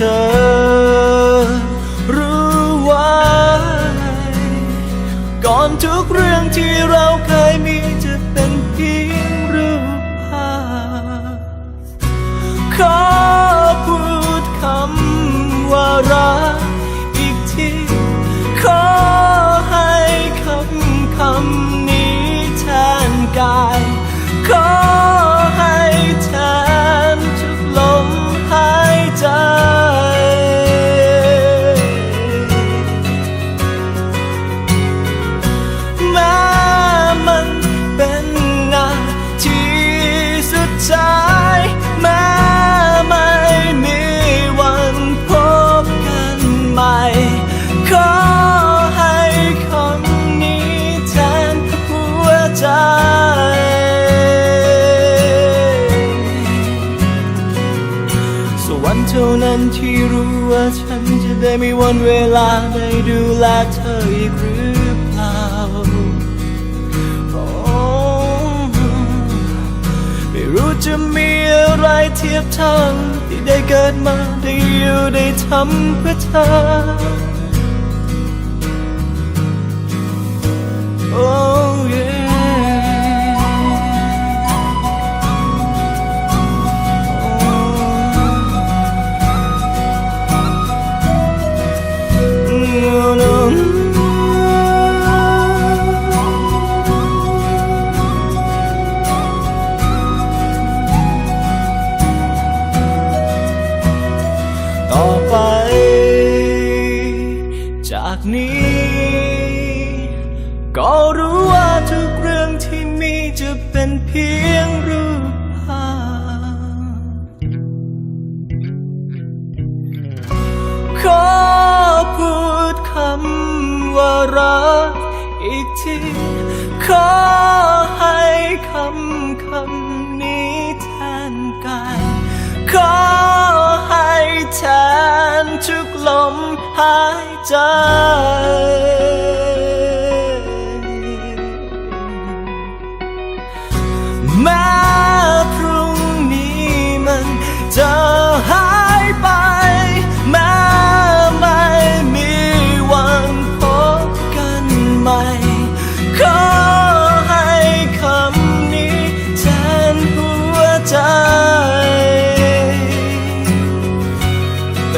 ธอรู้ไว้ก่อนทุกเรื่องที่เราเคยมีจะเป็นเพียงรูปภาพขอพูดคำว่ารักอีก นั้นที่รู้ว่าฉันจะได้มีวันเวลาได้ดูแลเธออีกหรือเปล่าโอ้ไม่รู้จะมีอะไรเทียบเท่าที่ได้เกิดมาได้อยู่ได้ทำเพื่อเธอ ต่อไป จากนี้ ก็รู้ว่าทุกเรื่องที่มีจะเป็นเพียงรูปภ รักอีกที ขอให้คำคำนี้แทนกัน ขอให้แทนทุกลมหายใจ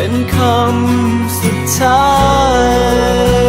When comes the time.